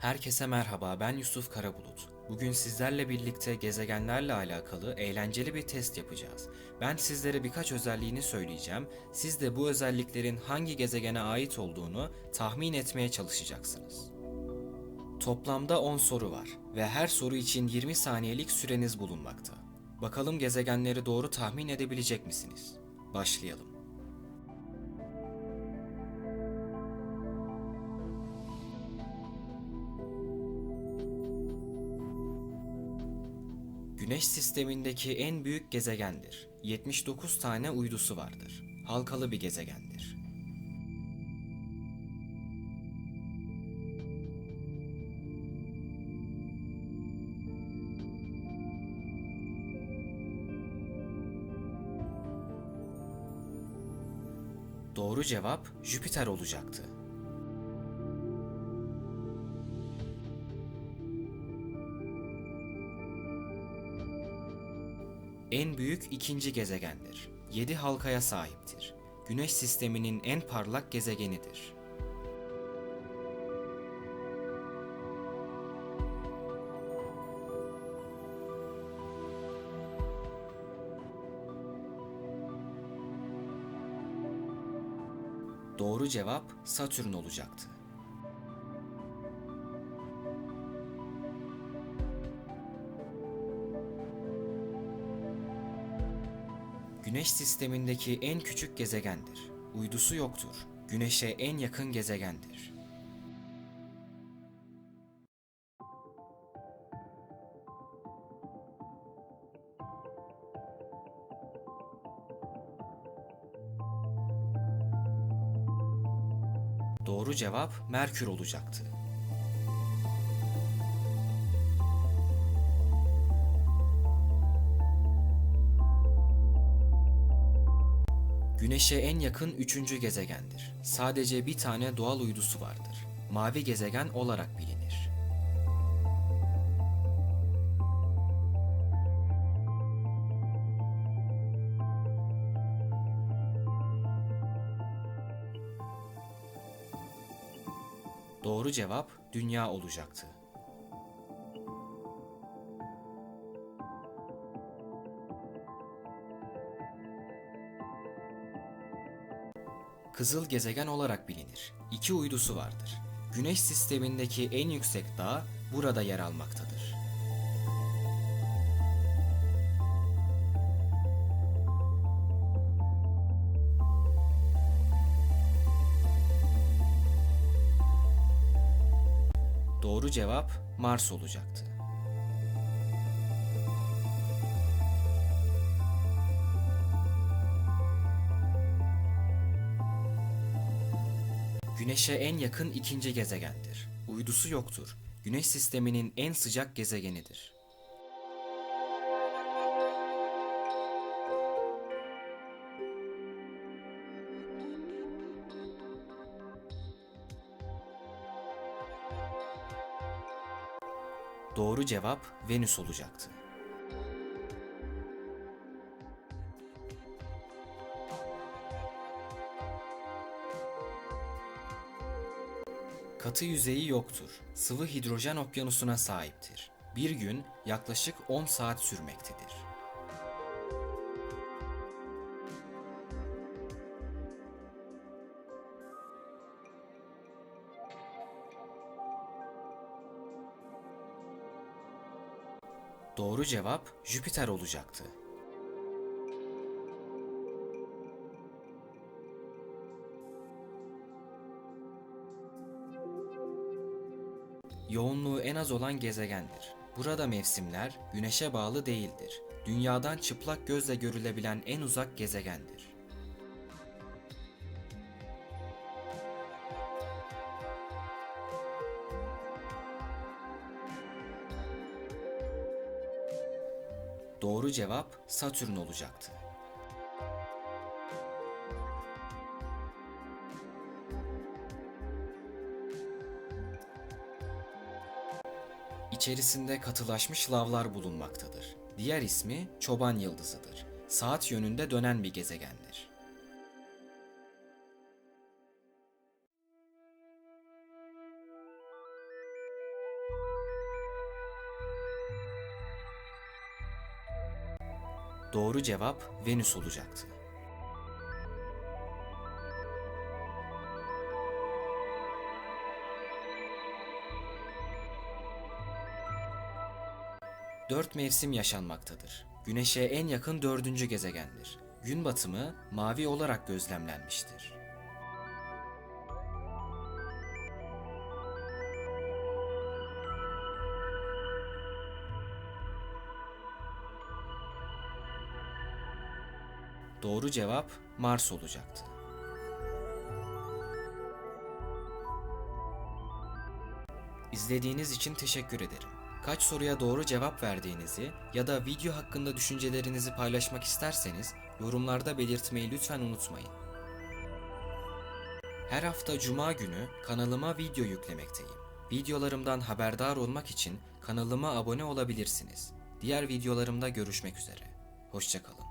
Herkese merhaba, ben Yusuf Karabulut. Bugün sizlerle birlikte gezegenlerle alakalı eğlenceli bir test yapacağız. Ben sizlere birkaç özelliğini söyleyeceğim. Siz de bu özelliklerin hangi gezegene ait olduğunu tahmin etmeye çalışacaksınız. Toplamda 10 soru var ve her soru için 20 saniyelik süreniz bulunmakta. Bakalım gezegenleri doğru tahmin edebilecek misiniz? Başlayalım. Güneş sistemindeki en büyük gezegendir. 79 tane uydusu vardır. Halkalı bir gezegendir. Doğru cevap Jüpiter olacaktı. En büyük ikinci gezegendir. 7 halkaya sahiptir. Güneş sisteminin en parlak gezegenidir. Doğru cevap Satürn olacaktı. Güneş sistemindeki en küçük gezegendir. Uydusu yoktur. Güneşe en yakın gezegendir. Doğru cevap Merkür olacaktı. Güneşe en yakın üçüncü gezegendir. Sadece bir tane doğal uydusu vardır. Mavi gezegen olarak bilinir. Doğru cevap Dünya olacaktı. Kızıl gezegen olarak bilinir. İki uydusu vardır. Güneş sistemindeki en yüksek dağ burada yer almaktadır. Doğru cevap Mars olacaktı. Güneşe en yakın ikinci gezegendir. Uydusu yoktur. Güneş sisteminin en sıcak gezegenidir. Doğru cevap Venüs olacaktı. Katı yüzeyi yoktur. Sıvı hidrojen okyanusuna sahiptir. Bir gün yaklaşık 10 saat sürmektedir. Doğru cevap Jüpiter olacaktı. Yoğunluğu en az olan gezegendir. Burada mevsimler güneşe bağlı değildir. Dünyadan çıplak gözle görülebilen en uzak gezegendir. Doğru cevap Satürn olacaktı. İçerisinde katılaşmış lavlar bulunmaktadır. Diğer ismi çoban yıldızıdır. Saat yönünde dönen bir gezegendir. Doğru cevap Venüs olacaktı. Dört mevsim yaşanmaktadır. Güneşe en yakın dördüncü gezegendir. Gün batımı mavi olarak gözlemlenmiştir. Doğru cevap Mars olacaktı. İzlediğiniz için teşekkür ederim. Kaç soruya doğru cevap verdiğinizi ya da video hakkında düşüncelerinizi paylaşmak isterseniz yorumlarda belirtmeyi lütfen unutmayın. Her hafta cuma günü kanalıma video yüklemekteyim. Videolarımdan haberdar olmak için kanalıma abone olabilirsiniz. Diğer videolarımda görüşmek üzere. Hoşçakalın.